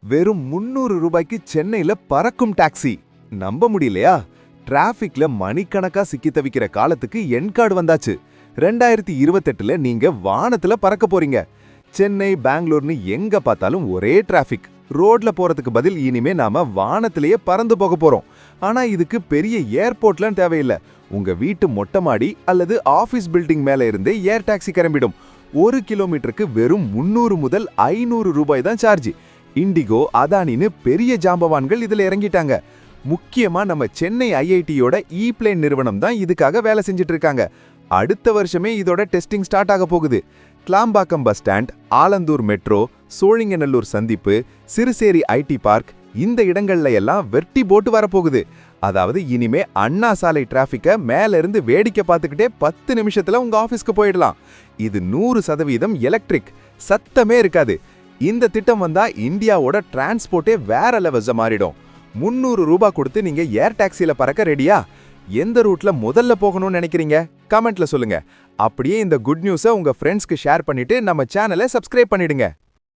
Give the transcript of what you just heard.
வெறும் முந்நூறு ரூபாய்க்கு சென்னையில பறக்கும் டாக்ஸி. நம்ப முடியலையா? டிராஃபிக்ல மணிக்கணக்கா சிக்கி தவிக்கிற காலத்துக்கு என் கார்டு வந்தாச்சு. ரெண்டாயிரத்தி இருபத்தெட்டுல நீங்க வானத்துல பறக்க போறீங்க. சென்னை பெங்களூர்னு எங்க பார்த்தாலும் ஒரே டிராஃபிக். ரோட்ல போறதுக்கு பதில் இனிமே நாம வானத்திலேயே பறந்து போக போறோம். ஆனா இதுக்கு பெரிய ஏர்போர்ட்லாம் தேவையில்லை. உங்க வீட்டு மொட்டை மாடி அல்லது ஆபீஸ் பில்டிங் மேல இருந்தே ஏர் டாக்ஸி கிளம்பிடும். ஒரு கிலோமீட்டருக்கு வெறும் முந்நூறு முதல் ஐநூறு ரூபாய் தான் சார்ஜ். இண்டிகோ அதானின்னு பெரிய ஜாம்பவான்கள் இதில் இறங்கிட்டாங்க. முக்கியமா நம்ம சென்னை ஐஐடியோட இ பிளேன் நிறுவனம் தான் இதுக்காக வேலை செஞ்சுட்டு இருக்காங்க அடுத்த வருஷமே இதோட டெஸ்டிங் ஸ்டார்ட் ஆக போகுது. Kilambakkam bus stand Alandur metro Sholinganallur சந்திப்பு சிறுசேரி ஐடி பார்க் இந்த இடங்கள்ல எல்லாம் வெட்டி போட்டு வரப்போகுது. அதாவது இனிமே அண்ணா சாலை டிராஃபிக்கை மேலிருந்து வேடிக்கை பார்த்துக்கிட்டே பத்து நிமிஷத்தில் உங்கள் ஆஃபீஸ்க்கு போயிடலாம். இது நூறு சதவீதம் எலக்ட்ரிக். சத்தமே இருக்காது. இந்த திட்டம் வந்தா இந்தியாவோட டிரான்ஸ்போர்ட்டே வேற லெவல்ஸ மாறிடும். முந்நூறு ரூபாய் கொடுத்து நீங்க ஏர் டாக்ஸில பறக்க ரெடியா எந்த ரூட்ல முதல்ல போகணும்னு நினைக்கிறீங்க? கமெண்ட்ல சொல்லுங்க. அப்படியே இந்த குட் நியூஸை உங்க ஃப்ரெண்ட்ஸ்க்கு ஷேர் பண்ணிட்டு நம்ம சேனலை சப்ஸ்கிரைப் பண்ணிடுங்க.